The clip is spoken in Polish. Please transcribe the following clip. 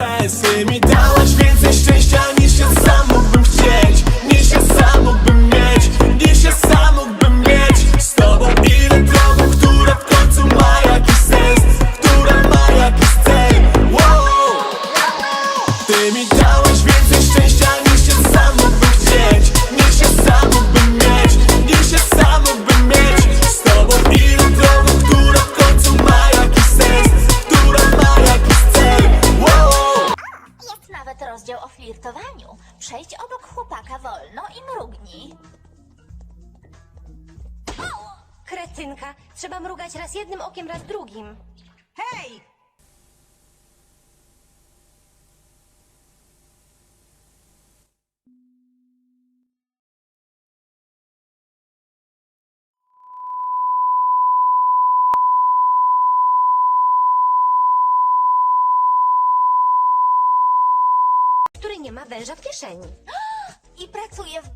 Ty mi dałaś więcej szczęścia nawet rozdział o flirtowaniu. Przejdź obok chłopaka wolno i mrugnij. Kretynka, trzeba mrugać raz jednym okiem, raz drugim. Hej! nie ma węża w kieszeni. I pracuje w